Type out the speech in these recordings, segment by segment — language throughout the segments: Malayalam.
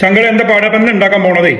ചങ്കള എന്താ പാടപ്പന്നെ ഉണ്ടാക്കാൻ പോണതേ?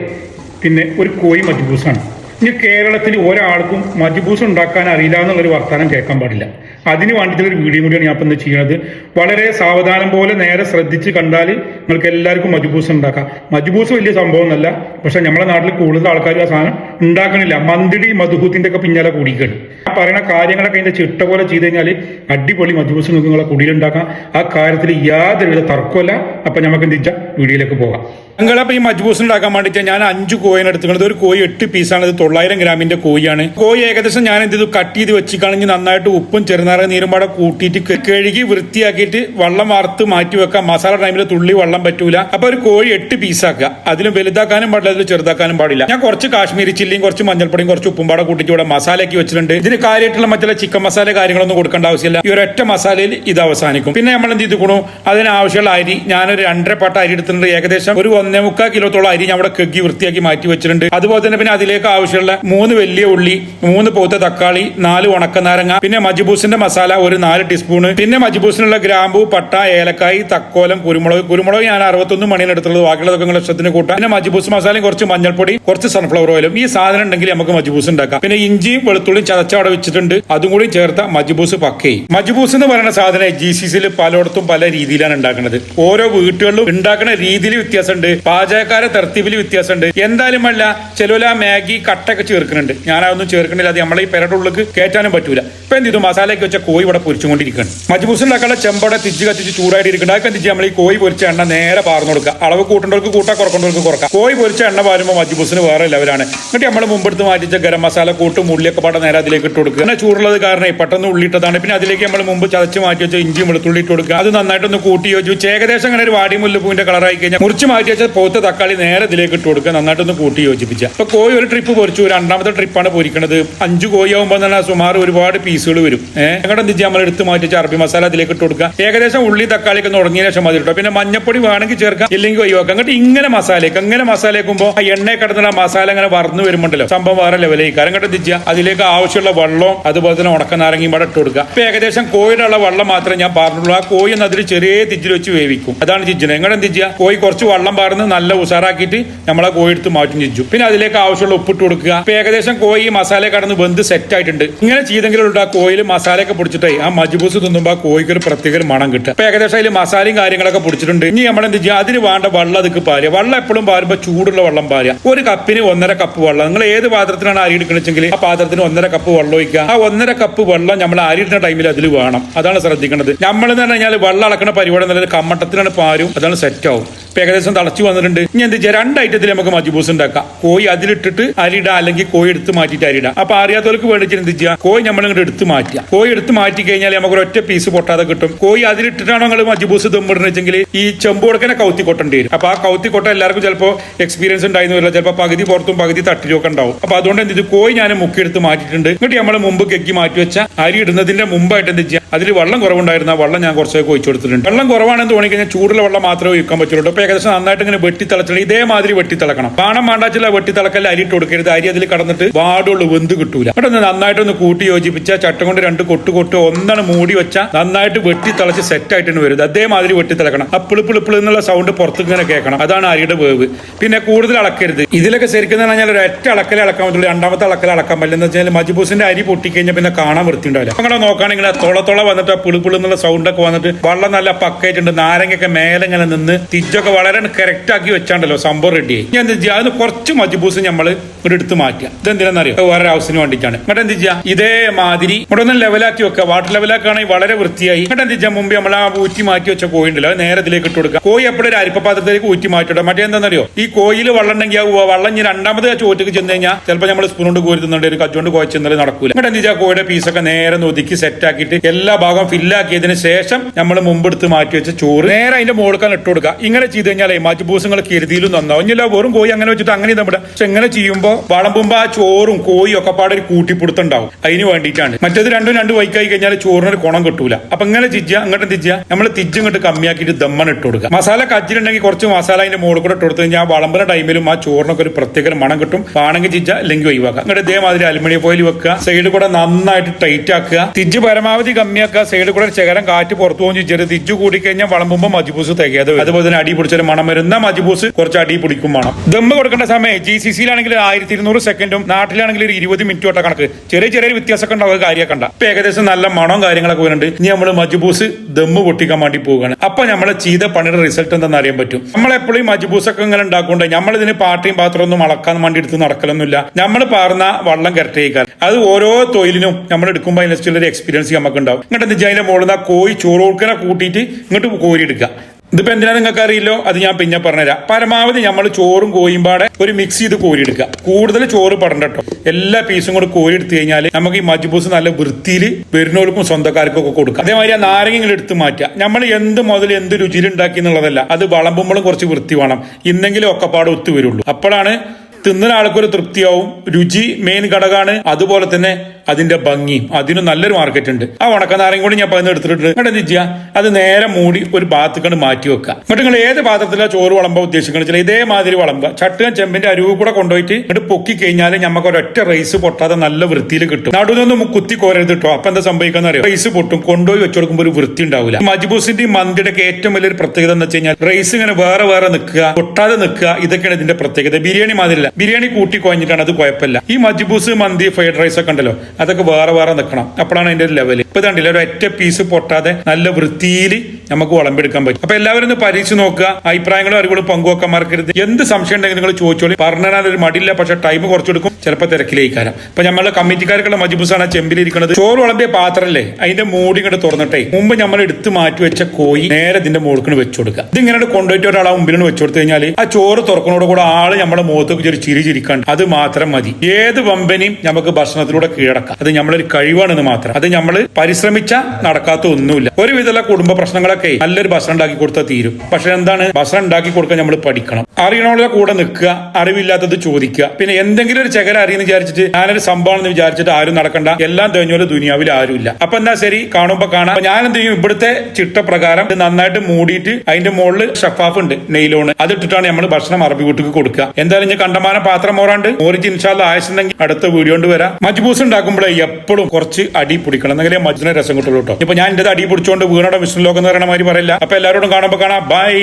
പിന്നെ ഒരു കോഴി മജ്ബൂസാണ്. ഇനി കേരളത്തിൽ ഒരാൾക്കും മജ്ബൂസ് ഉണ്ടാക്കാൻ അറിയില്ല എന്നുള്ളൊരു വർത്തമാനം കേൾക്കാൻ പാടില്ല. അതിന് വേണ്ടിയിട്ടൊരു വീഡിയോ കൂടിയാണ് ഞാൻ ഇപ്പം ചെയ്യുന്നത് വളരെ സാവധാനം പോലെ നേരെ ശ്രദ്ധിച്ച് കണ്ടാൽ നിങ്ങൾക്ക് എല്ലാവർക്കും മജ്ബൂസ് ഉണ്ടാക്കാം. മജ്ബൂസ് വലിയ സംഭവമൊന്നുമല്ല പക്ഷെ നമ്മുടെ നാട്ടിൽ കൂടുതൽ ആൾക്കാർ ആ സാധനം ഉണ്ടാക്കണില്ല. മന്തിടി മധുഹൂത്തിന്റെ ഒക്കെ പിന്നാലെ കൂടിക്കാണ് ആ പറയുന്ന കാര്യങ്ങളൊക്കെ അതിന്റെ ചിട്ട പോലെ ചെയ്ത് കഴിഞ്ഞാൽ അടിപൊളി മജ്ബൂസ് നിങ്ങൾക്ക് നിങ്ങളെ കുടിയിലുണ്ടാക്കാം. ആ കാര്യത്തിൽ യാതൊരുവിധ തർക്കമല്ല അപ്പൊ നമുക്ക് എന്ത് വീഡിയോയിലേക്ക് പോകാം. ഞങ്ങളപ്പോ ഈ മജ്ബൂസ് ഉണ്ടാക്കാൻ വേണ്ടിയിട്ട് ഞാൻ അഞ്ച് കോയിന് എടുത്തുള്ളത് ഒരു കോഴി എട്ട് പീസാണ് ഇത് തൊള്ളായിരം ഗ്രാമിന്റെ കോഴിയാണ് കോഴി ഏകദേശം ഞാൻ എന്ത് ചെയ്തു? കട്ട് ചെയ്ത് വെച്ച് കളഞ്ഞ് നന്നായിട്ട് ഉപ്പും ചെറുനാറ നീരും പാടെ കൂട്ടിയിട്ട് കഴുകി വൃത്തിയാക്കിയിട്ട് വെള്ളം വാർത്ത് മാറ്റി വെക്കാം മസാല ടൈമിൽ തുള്ളി വെള്ളം പറ്റൂല. അപ്പൊ ഒരു കോഴി എട്ട് പീസാക്കുക. അതിലും വലുതാക്കാനും പാടില്ല അതിൽ ചെറുതാക്കാനും പാടില്ല. ഞാൻ കുറച്ച് കാശ്മീരി ചില്ലിയും കുറച്ച് മഞ്ഞൾപ്പൊടിയും കുറച്ച് ഉപ്പും പാടെ കൂട്ടിയിട്ട് ഇവിടെ മസാലയാക്കി വെച്ചിട്ടുണ്ട്. ഇതിന് കാര്യമായിട്ടുള്ള മറ്റുള്ള ചിക്കൻ മസാല കാര്യങ്ങളൊന്നും കൊടുക്കേണ്ട ആവശ്യമില്ല. ഈ ഒരൊറ്റ മസാലയിൽ ഇത് അവസാനിക്കും. പിന്നെ നമ്മൾ എന്ത് ചെയ്തുക്കണു അതിനാവശ്യമുള്ള അരി. ഞാനൊരു രണ്ടര പാട്ട അരി എടുത്തിട്ടുണ്ട്. ഏകദേശം ഒരു ഒന്നേ മുക്കാൽ കിലോത്തോളം അരി ഞാൻ അവിടെ കെക്കി വൃത്തിയാക്കി മാറ്റി വെച്ചിട്ടുണ്ട്. അതുപോലെ തന്നെ പിന്നെ അതിലേക്ക് ആവശ്യമുള്ള മൂന്ന് വലിയ ഉള്ളി മൂന്ന് പോത്ത തക്കാളി നാല് ഉണക്കനാരങ്ങ പിന്നെ മജ്ബൂസിന്റെ മസാല ഒരു നാല് ടീസ്പൂൺ പിന്നെ മജ്ബൂസിനുള്ള ഗ്രാമ്പു പട്ട ഏലക്കായി തക്കോലം കുരുമുളക് കുരുമുളക് ഞാൻ അറുപത്തൊന്ന് മണിയാണ് എടുത്തുള്ളത് ബാക്കിയുള്ളതൊക്കെ നിങ്ങൾ ഇഷ്ടത്തിന് കൂട്ടാം. പിന്നെ മജ്ബൂസ് മസാലയും കുറച്ച് മഞ്ഞൾപ്പൊടി കുറച്ച് സൺഫ്ലവർ ഓയിലും ഈ സാധനം ഉണ്ടെങ്കിൽ നമുക്ക് മജ്ബൂസ് ഉണ്ടാക്കാം. പിന്നെ ഇഞ്ചിയും വെളുത്തുള്ളിയും ചതച്ച അവിടെ വെച്ചിട്ടുണ്ട്. അതും കൂടി ചേർത്ത മജ്ബൂസ് പക്കയി മജ്ബൂസ് എന്ന് പറയുന്ന സാധനം ജി സി സിയിൽ പലയിടത്തും പല രീതിയിലാണ് ഉണ്ടാക്കുന്നത്. ഓരോ വീട്ടുകളിലും ഉണ്ടാക്കുന്ന രീതിയിൽ വ്യത്യാസമുണ്ട്. പാചകക്കാരെ തെർത്തീവിൽ വ്യത്യാസമുണ്ട്. എന്തായാലും അല്ല ചിലവില മാഗി കട്ടൊക്കെ ചേർക്കുന്നുണ്ട്. ഞാൻ അതൊന്നും ചേർക്കണില്ല അത് നമ്മളെ ഈ ഉള്ളിൽ കയറ്റാനും പറ്റൂല. ഇപ്പൊ എന്ത് ചെയ്തു? മസാലയൊക്കെ വെച്ച കോഴി ഇവിടെ പൊരിച്ചുകൊണ്ടിരിക്കുകയാണ്. മജ്ബൂസ് ഉണ്ടാക്കാനുള്ള ചെമ്പടെ തിരിച്ച് കത്തിച്ച് ചൂടായിട്ട് ഇരിക്കുന്നുണ്ട് അതൊക്കെ ചെയ്യാം? നമ്മൾ ഈ കോഴി പൊരിച്ച എണ്ണ നേരെ പാർന്നു കൊടുക്കുക. അളവ് കൂട്ടേണ്ടവർക്ക് കൂട്ടാ കുറക്കേണ്ടവർക്ക് കുറക്കാം. കോഴി പൊരിച്ച എണ്ണ പാരുമ്പോൾ മജ്ബൂസിന് വേറെ ലെവലാണ്. എന്നിട്ട് നമ്മൾ മുമ്പെടുത്ത് മാറ്റിച്ച ഗരം മസാല കൂട്ടും ഉള്ളിയൊക്കെ പാടെ നേരെ അതിലേക്ക് ഇട്ട് കൊടുക്കുക. പിന്നെ ചൂടുള്ളത് കാരണം പെട്ടെന്ന് ഉള്ളിട്ടതാണ് പിന്നെ അതിലേക്ക് നമ്മൾ മുമ്പ് ചതച്ച് മാറ്റി വെച്ച ഇഞ്ചി വെളുത്തുള്ളി ഇട്ട് കൊടുക്കുക. അത് നന്നായിട്ടൊന്ന് കൂട്ടി യോജിച്ച് ഏകദേശം അങ്ങനെ ഒരു വാടി മുല്ലപ്പൂവിന്റെ കളറായി കഴിഞ്ഞാൽ മുറിച്ച് മാറ്റി വെച്ച പോത്ത തക്കാളി നേരെ ഇതിലേക്ക് ഇട്ട് കൊടുക്കുക നന്നായിട്ടൊന്ന് കൂട്ടി യോജിപ്പിച്ച. അപ്പൊ കോഴി ഒരു ട്രിപ്പ് പൊരിച്ചു രണ്ടാമത്തെ ട്രിപ്പാണ് പൊരിക്കുന്നത് അഞ്ച് കോഴി ആകുമ്പോൾ തന്നെ സുമാർ ഒരുപാട് പീസുകൾ വരും. ഏഹ് ഞങ്ങളുടെ എന്ത് ചെയ്യാം? നമ്മൾ എടുത്ത് മാറ്റി ചർബി മസാല അതിലേക്ക് ഇട്ട് കൊടുക്കുക. ഏകദേശം ഉള്ളി തക്കാളി ഒക്കെ തുടങ്ങിയ ശേഷം മതി കേട്ടോ. പിന്നെ മഞ്ഞപ്പൊടി വേണമെങ്കിൽ ചേർക്കാം ഇല്ലെങ്കിൽ ഒഴിവാക്കാം. അങ്ങോട്ട് ഇങ്ങനെ മസാലയ്ക്ക് അങ്ങനെ മസാലയ്ക്കുമ്പോൾ ആ എണ്ണ കിടന്ന ആ മസാല അങ്ങനെ വറന്ന് വരുമ്പോണ്ടല്ലോ. സംഭവം വേറെ ലെവലേക്ക് കാരണം കേട്ടോ എന്ത് ചെയ്യുക അതിലേക്ക് ആവശ്യമുള്ള വെള്ളവും അതുപോലെ തന്നെ ഉണക്ക നാരങ്ങയും കൂടെ ഇട്ട് കൊടുക്കുക. ഇപ്പൊ ഏകദേശം കോഴിയുടെ വെള്ളം മാത്രമേ ഞാൻ പറഞ്ഞുള്ളൂ. ആ കോഴി ഒന്ന് അതിൽ ചെറിയ തിജിൽ വെച്ച് വേവിക്കും. അതാണ് ചിജ്ജന എങ്ങനെ എന്ത് ചെയ്യുക കോഴി കുറച്ച് വെള്ളം പാർന്ന് നല്ല ഉഷാറാക്കിയിട്ട് നമ്മളെ കോഴി എടുത്ത് മാറ്റും ചെയ്തു. പിന്നെ അതിലേക്ക് ആവശ്യമുള്ള ഉപ്പിട്ട് കൊടുക്കുക. ഇപ്പൊ ഏകദേശം കോഴി മസാല കടന്ന് വെന്ത് സെറ്റ് ആയിട്ടുണ്ട്. ഇങ്ങനെ ചെയ്തെങ്കിലും ആ കോയിൽ മസാലയൊക്കെ പൊടിച്ചിട്ടേ ആ മജ്ബൂസ് തിന്നുമ്പോൾ ആ കോഴിക്ക് ഒരു പ്രത്യേക മണം കിട്ടും ഇപ്പൊ ഏകദേശം അതിൽ മസാലയും കാര്യങ്ങളൊക്കെ പൊടിച്ചിട്ടുണ്ട്. ഇനി നമ്മൾ എന്ത് ചെയ്യുക? അതിന് വേണ്ട വെള്ളം അതിക്ക് പാരുക. വെള്ളം എപ്പോഴും പാരുമ്പോൾ ചൂടുള്ള വെള്ളം പാരുക. ഒരു കപ്പിന് ഒന്നര കപ്പ് വെള്ളം. നിങ്ങൾ ഏത് പാത്രത്തിലാണ് അരി എടുക്കണെങ്കിൽ ആ പാത്രത്തിന് ഒന്നര കപ്പ് വെള്ളം ഒഴിക്കുക. ആ ഒന്നര കപ്പ് വെള്ളം നമ്മൾ അരി ഇടുന്ന ടൈമിൽ അതിൽ വേണം. അതാണ് ശ്രദ്ധിക്കേണ്ടത്. നമ്മൾ എന്ന് പറഞ്ഞു കഴിഞ്ഞാൽ വെള്ളം അളക്കുന്ന പരിപാടി എന്നുള്ളത് കമ്മട്ടത്തിലാണ് പാരും. അതാണ് സെറ്റ് ആവും. ഇപ്പൊ ഏകദേശം തിളച്ചു വന്നിട്ടുണ്ട്. ഇനി എന്ത് വെച്ചാൽ രണ്ട് ഐറ്റത്തിൽ നമുക്ക് മജ്ബൂസ് ഉണ്ടാക്കാം. കോഴി അതിലിട്ടിട്ട് അരിട അല്ലെങ്കിൽ കോഴി എടുത്ത് മാറ്റിയിട്ട് അരിട അപ്പൊ അറിയാത്തവർക്ക് വേണ്ടിയിട്ട് എന്ത് ചെയ്യുക കോഴി നമ്മൾ ഇങ്ങോട്ട് എടുത്ത് മാറ്റുക. കോഴി എടുത്ത് മാറ്റി കഴിഞ്ഞാൽ നമുക്ക് ഒറ്റ പീസ് പൊട്ടാതെ കിട്ടും. കോഴി അതിലിട്ടിട്ടാണോ നിങ്ങൾ മജ്ബൂസ് ദമ്മിടുന്നത് വെച്ചെങ്കിൽ ഈ ചെമ്പ് കൊടുക്കനെ കൗത്തി കൊട്ടേണ്ടി വരും. അപ്പൊ ആ കൗത്തി കൊട്ട എല്ലാവർക്കും ചിലപ്പോൾ എക്സ്പീരിയൻസ് ഉണ്ടായിരുന്നു വരില്ല. ചിലപ്പോൾ പകുതി പുറത്തും പകുതി തട്ടിലൊക്കെ ഉണ്ടാവും. അപ്പൊ അതുകൊണ്ട് എന്ത് ചെയ്തു? കോഴി ഞാൻ മുക്കിയെടുത്ത് മാറ്റിയിട്ടുണ്ട്. എന്നിട്ട് നമ്മൾ മുമ്പ് കെക്കി മാറ്റി വെച്ച അരി ഇടുന്നതിന്റെ മുമ്പായിട്ട് എന്ത് ചെയ്യുക അതിൽ വെള്ളം കുറവുണ്ടായിരുന്ന വെള്ളം ഞാൻ കുറച്ചൊക്കെ ഒഴിച്ചു കൊടുത്തിട്ടുണ്ട്. വെള്ളം കുറവാണെന്ന് തോന്നിക്കഴിഞ്ഞാൽ ചൂടുള്ള വെള്ളം മാത്രമേ ഒഴിക്കാൻ പറ്റുള്ളൂ. അപ്പൊ ഏകദേശം നന്നായിട്ട് ഇങ്ങനെ വെട്ടി തിളച്ചിട്ട് ഇതേമാതിരി വെട്ടി തിളക്കണം പാണം വേണ്ടാച്ചില്ല വെട്ടി തിളക്കല്ല അരി ഇട്ട് കൊടുക്കരുത്. അരി അതിൽ കടന്നിട്ട് വാടുള്ളൂ വെന്ത് കിട്ടൂല. നന്നായിട്ട് ഒന്ന് നന്നായിട്ടൊന്ന് കൂട്ടി യോജിപ്പിച്ച ചട്ടം കൊണ്ട് രണ്ട് കൊട്ട് കൊട്ട് ഒന്നാണ് മൂടി വെച്ച നന്നായിട്ട് വെട്ടി തിളച്ച് സെറ്റ് ആയിട്ടാണ് വരുന്നത്. അതേമാതിരി വെട്ടി തിളക്കണം ആ പിളിപ്പിളിപ്പിളി എന്നുള്ള സൗണ്ട് പുറത്ത് ഇങ്ങനെ കേൾക്കണം. അതാണ് അരിയുടെ വേവ്. പിന്നെ കൂടുതൽ അളക്കരുത്. ഇതിലൊക്കെ ശരിക്കും പറഞ്ഞാൽ ഒരു ഒറ്റ അളക്കലേ അളക്കാൻ പറ്റുള്ളൂ. രണ്ടാമത്തെ അളക്കൽ അളക്കാൻ പറ്റില്ല. എന്ന് വെച്ചാൽ മജുബൂസിന്റെ അരി പൊട്ടിക്കഴിഞ്ഞാൽ പിന്നെ കാണാൻ വൃത്തി ഉണ്ടാവില്ല അങ്ങനെ നോക്കുകയാണെങ്കിൽ ആ തൊള തൊള വന്നിട്ട് ആ പിളിപ്പിളി എന്നുള്ള സൗണ്ടൊക്കെ വന്നിട്ട് വെള്ളം നല്ല പക്കായിട്ടുണ്ട് നാരങ്ങയൊക്കെ മേലെ ഇങ്ങനെ നിന്ന് തിജൊക്കെ വളരെ കറക്റ്റ് ആക്കി വെച്ചാണ്ടല്ലോ സംഭവം റെഡിയായി ഞാൻ എന്ത് ചെയ്യുക അതിന് കുറച്ച് മജ്ബൂസ് നമ്മൾ ഇവിടെ എടുത്ത് മാറ്റുക ഇതെന്തിനാണെന്നറിയോ വേറെ ഹൗസിന് വേണ്ടിയിട്ടാണ്. എന്നിട്ട് എന്ത് ചെയ്യുക ഇതേമാതിരി ഇവിടെ ഒന്ന് ലെവലാക്കി വെക്കുക. വാട്ടർ ലെവലാക്കുകയാണെങ്കിൽ വളരെ വൃത്തിയായി. എന്നിട്ട് എന്ത് ചെയ്യാം? മുമ്പ് നമ്മൾ ആ ഊറ്റി മാറ്റി വെച്ച കോഴി ഉണ്ടല്ലോ നേരെ ഇതിലേക്ക് ഇട്ട് കൊടുക്കുക. കോഴി എപ്പോഴും ഒരു അരിപ്പ പാത്രത്തിലേക്ക് ഊറ്റി മാറ്റിയിടുക മറ്റേ എന്താണെന്നറിയോ ഈ കോയിൽ വെള്ളം ഉണ്ടെങ്കിൽ ആ വെള്ളം ഇനി രണ്ടാമത് ആ ചോറ്റക്ക് ചെന്ന് കഴിഞ്ഞാൽ ചിലപ്പോൾ നമ്മൾ സ്പൂൺ കൊണ്ട് കോരി തിന്നുണ്ട് ഒരു കച്ചുകൊണ്ട് കുഴച്ചെന്നാലും നടക്കൂല. എന്നിട്ട് എന്ത് ചെയ്യുക കോഴിയുടെ പീസൊക്കെ നേരെ ഒതുക്കി സെറ്റ് ആക്കിയിട്ട് എല്ലാ ഭാഗവും ഫില്ലാക്കിയതിന് ശേഷം നമ്മൾ മുമ്പ് എടുത്ത് മാറ്റി വെച്ച ചോറ് നേരെ അതിന്റെ മുകളിൽ ഇട്ട് കൊടുക്കുക. ഇങ്ങനെ ചെയ്ത് കഴിഞ്ഞാൽ മജ്ബൂസങ്ങൾ കരുതിയിലും നന്നാവും. വെറും കോഴി അങ്ങനെ വെച്ചിട്ട് അങ്ങനെ നമ്മുടെ പക്ഷെ എങ്ങനെ ചെയ്യുമ്പോൾ വളമ്പുമ്പോൾ ആ ചോറും കോഴിയും ഒക്കെ പാടെ ഒരു കൂട്ടിപ്പിടുത്തുണ്ടാവും അതിന് വേണ്ടിയിട്ടാണ്. മറ്റേത് രണ്ടും രണ്ട് വൈക്കായി കഴിഞ്ഞാൽ ചോറിനൊരു കുണം കിട്ടൂല. അപ്പൊ ഇങ്ങനെ ചിജ്ജ അങ്ങോട്ട് തിജ്ജ നമ്മൾ തിജ്ജ് ഇങ്ങോട്ട് കമ്മിയാക്കിയിട്ട് ദമ്മൻ ഇട്ട് കൊടുക്കുക. മസാല കജ്ജിലുണ്ടെങ്കിൽ കുറച്ച് മസാല അതിന്റെ മുകളിൽ കൂടെ ഇട്ട് കൊടുത്ത് കഴിഞ്ഞാൽ വളമ്പുന്ന ടൈമിലും ആ ചോറിനൊക്കെ ഒരു പ്രത്യേക മണം കിട്ടും. ആണെങ്കിൽ ചിജ്ജ അല്ലെങ്കിൽ ഒഴിവാക്കുക. ഇങ്ങോട്ട് ഇതേമാതിരി അലുമിനിയം ഫോയിൽ വെക്കുക. സൈഡ് കൂടെ നന്നായിട്ട് ടൈറ്റ് ആക്കുക. തിജ്ജ് പരമാവധി കമ്മിയാക്കുക. സൈഡ് കൂടെ ചകരം കാറ്റ് പുറത്തു പോകും തിജ്ജ് കൂടി കഴിഞ്ഞാൽ വളമ്പുമ്പോൾ മജ്ബൂസ് തികയാതെ. അതുപോലെ തന്നെ അടി മണം വരുന്ന എന്നാ മജ്ബൂസ് കുറച്ച് അടി പിടിക്കും വേണം. ദമ്മ് കൊടുക്കേണ്ട സമയം ജി സി സിയിലാണെങ്കിൽ ആയിരത്തി ഇരുന്നൂറ് സെക്കൻഡും നാട്ടിലാണെങ്കിൽ ഒരു ഇരുപത് മിനിറ്റ് തൊട്ട കണക്ക്. ചെറിയ ചെറിയ വ്യത്യാസമൊക്കെ ഉണ്ടാവുക കാര്യമൊക്കെ ഉണ്ട് ഇപ്പൊ ഏകദേശം നല്ല മണവും കാര്യങ്ങളൊക്കെ വരുന്നുണ്ട്. ഇനി നമ്മൾ മജ്ബൂസ് ദമ്മ് പൊട്ടിക്കാൻ വേണ്ടി പോവുകയാണ്. അപ്പൊ നമ്മൾ ചെയ്ത പണിയുടെ റിസൾട്ട് എന്താണെന്ന് അറിയാൻ പറ്റും. നമ്മളെപ്പോഴും മജുബൂസ് ഒക്കെ ഇങ്ങനെ ഉണ്ടാക്കുന്നുണ്ട് നമ്മളിതിന് പാട്ടിയും പാത്രം ഒന്നും അളക്കാൻ വേണ്ടി എടുത്ത് നടക്കലൊന്നുമില്ല. നമ്മൾ പാർന്ന വള്ളം കരട്ടേക്കാർ അത് ഓരോ തൊഴിലിനും നമ്മൾ എടുക്കുമ്പോൾ അതിനുള്ള ഒരു എക്സ്പീരിയൻസ് നമുക്ക് ഉണ്ടാവും. ഇങ്ങോട്ട് എന്താ അതിന്റെ മുകളിൽ നിന്ന് കോഴി ചോറ് കൂട്ടിയിട്ട് ഇങ്ങോട്ട് കോരി എടുക്കുക. ഇതിപ്പോ എന്തിനാ നിങ്ങൾക്ക് അറിയില്ലോ? അത് ഞാൻ പിന്നെ പറഞ്ഞുതരാം. പരമാവധി നമ്മൾ ചോറും കോയും പാടെ ഒരു മിക്സ് ചെയ്ത് കോരിയെടുക്കുക. കൂടുതൽ ചോറ് പടണ്ട എല്ലാ പീസും കൂടെ കോരി എടുത്തു കഴിഞ്ഞാൽ നമുക്ക് ഈ മജ്ബൂസ് നല്ല വൃത്തിയിൽ വരുന്നവർക്കും സ്വന്തക്കാർക്കും ഒക്കെ കൊടുക്കാം. അതേമാതിരി ആ നാരങ്ങ എടുത്ത് മാറ്റുക. നമ്മൾ എന്ത് മുതൽ എന്ത് രുചിയിൽ ഉണ്ടാക്കി എന്നുള്ളതല്ല. അത് വളമ്പുമ്പോഴും കുറച്ച് വൃത്തി വേണം. ഇന്നെങ്കിലും ഒക്കെപ്പാടെ ഒത്തു വരുള്ളൂ. അപ്പോഴാണ് തിന്നുന്ന ആൾക്കൊരു തൃപ്തിയാവും. രുചി മെയിൻ ഘടകമാണ് അതുപോലെ തന്നെ അതിന്റെ ഭംഗിയും അതിന് നല്ലൊരു മാർക്കറ്റ് ഉണ്ട്. ആ ഉണക്കനാരയും കൂടി ഞാൻ പതിന് എടുത്തിട്ടുണ്ട്. എന്നിട്ട് എന്ത് ചെയ്യുക അത് നേരെ മൂടി ഒരു ഭാഗത്തേക്കാണ് മാറ്റി വെക്കുക എന്നിട്ട് നിങ്ങൾ ഏത് പാത്രത്തിലാണ് ചോറ് വളമ്പാൻ ഉദ്ദേശിക്കുന്നത് വെച്ചാൽ ഇതേമാതിരി വളമ്പുക. ചട്ടുകൻ ചെമ്പിന്റെ അരുവ് കൂടെ കൊണ്ടുപോയിട്ട് ഇങ്ങോട്ട് പൊക്കി കഴിഞ്ഞാൽ നമുക്ക് ഒരൊറ്റ റൈസ് പൊട്ടാതെ നല്ല വൃത്തിയിൽ കിട്ടും. നടുവിനൊന്നും കുത്തി കോരരുത് കേട്ടോ അപ്പൊ എന്താ സംഭവിക്കാന്ന് അറിയാം? റൈസ് പൊട്ടും. കൊണ്ടുപോയി വെച്ചുകൊടുക്കുമ്പോൾ ഒരു വൃത്തി ഉണ്ടാവില്ല മജ്ബൂസിന്റെ മന്തിയുടെ ഏറ്റവും വലിയൊരു പ്രത്യേകത എന്ന് വെച്ച് കഴിഞ്ഞാൽ റൈസ് ഇങ്ങനെ വേറെ വേറെ നിൽക്കുക പൊട്ടാതെ നിൽക്കുക ഇതൊക്കെയാണ് ഇതിന്റെ പ്രത്യേകത. ബിരിയാണി മാതിരില്ല ബിരിയാണി കൂട്ടി കുഴഞ്ഞിട്ടാണ് അത് കുഴപ്പമില്ല. ഈ മജ്ബൂസ് മന്തി ഫ്രൈഡ് റൈസ് ഒക്കെ ഉണ്ടല്ലോ. അതൊക്കെ വേറെ വേറെ നിൽക്കണം അപ്പോഴാണ് അതിന്റെ ഒരു ലെവൽ ഇപ്പം കണ്ടില്ല ഒരു ഒറ്റ പീസ് പൊട്ടാതെ നല്ല വൃത്തിയിൽ നമുക്ക് വളമ്പെടുക്കാൻ പറ്റും. അപ്പൊ എല്ലാവരും ഒന്ന് പരീക്ഷിച്ച് നോക്കുക. അഭിപ്രായങ്ങളും അറിവുകളും പങ്കുവെക്കാൻ മറക്കരുത് എന്ത് സംശയം ഉണ്ടെങ്കിൽ നിങ്ങൾ ചോദിച്ചോളി. പറഞ്ഞാൽ ഒരു മടിയില്ല പക്ഷെ ടൈം കുറച്ചെടുക്കും. ചിലപ്പോൾ തിരക്കിലേക്കാരം ഇപ്പൊ നമ്മളെ കമ്മിറ്റിക്കാർക്കുള്ള മജിബുസാണ് ചെമ്പിലിരിക്കുന്നത് ചോറ് വിളമ്പിയ പാത്രമല്ലേ അതിന്റെ മൂടി ഇങ്ങോട്ട് തുറന്നിട്ടേ. മുമ്പ് നമ്മൾ എടുത്ത് മാറ്റി വെച്ച കോയി നേരെ ഇതിന്റെ മുകൾക്കിന് വെച്ചു കൊടുക്കുക. ഇത് ഇങ്ങനെ കൊണ്ടുപോയിട്ട് ഒരാളെ മുമ്പിൽ വെച്ചു കൊടുത്തു കഴിഞ്ഞാൽ ആ ചോറ് തുറക്കുന്നതോട് കൂടെ ആൾ നമ്മുടെ മുഖത്തേക്ക് ഒരു ചിരി ചിരിക്കാണ്ട് അത് മാത്രം മതി. ഏത് വമ്പനെയും നമുക്ക് ഭക്ഷണത്തിലൂടെ കീഴടക്കാം. അത് നമ്മളൊരു കഴിവാണെന്ന് മാത്രം. അത് നമ്മൾ പരിശ്രമിച്ച നടക്കാത്ത ഒന്നുമില്ല. ഒരുവിധമുള്ള കുടുംബ പ്രശ്നങ്ങളൊക്കെ നല്ലൊരു ഭക്ഷണം ഉണ്ടാക്കി കൊടുത്താൽ തീരും. പക്ഷെ എന്താണ്? ഭക്ഷണം ഉണ്ടാക്കി കൊടുക്കാൻ നമ്മൾ പഠിക്കണം. അറിയണോടെ കൂടെ നിൽക്കുക അറിവില്ലാത്തത് ചോദിക്കുക. പിന്നെ എന്തെങ്കിലും ഒരു ചകര അറിയുന്ന വിചാരിച്ചിട്ട് ഞാനൊരു സംഭവമാണെന്ന് വിചാരിച്ചിട്ട് ആരും നടക്കണ്ട. എല്ലാം തെഞ്ഞോലെ ദുനിയാവിൽ ആരുമില്ല. അപ്പൊ എന്താ ശരി? കാണുമ്പോ കാണാം. ഞാൻ എന്ത് ചെയ്യും? ഇവിടുത്തെ ചിട്ടപ്രകാരം നന്നായിട്ട് മൂടിയിട്ട് അതിന്റെ മുകളിൽ ഷഫാഫ് ഉണ്ട് നെയിലോണ്. അതിട്ടിട്ടാണ് നമ്മൾ ഭക്ഷണം അറബി വീട്ടിൽ കൊടുക്കുക. എന്തായാലും ഞാൻ കണ്ടമാനം പാത്രം മോറാണ്ട്. മോറിച്ച് ഇൻഷാല്ല ആയുസുണ്ടെങ്കിൽ അടുത്ത വീഡിയോ കൊണ്ട് വരാം. മജ്ബൂസ് ഉണ്ടാക്കുമ്പോഴേ എപ്പോഴും കുറച്ച് അടി പിടിക്കണം. എന്നെങ്കിലേ മജ്ജിനെ രസം കിട്ടുള്ളൂ കേട്ടോ. ഇപ്പൊ ഞാൻ എന്റെ അടി പിടിച്ചോണ്ട് വീണോടെ വിഷ്ണു ലോകം എന്ന് പറയുന്ന മാതിരി പറയില്ല. അപ്പൊ എല്ലാവരോടും കാണുമ്പോ കാണാം. ബൈ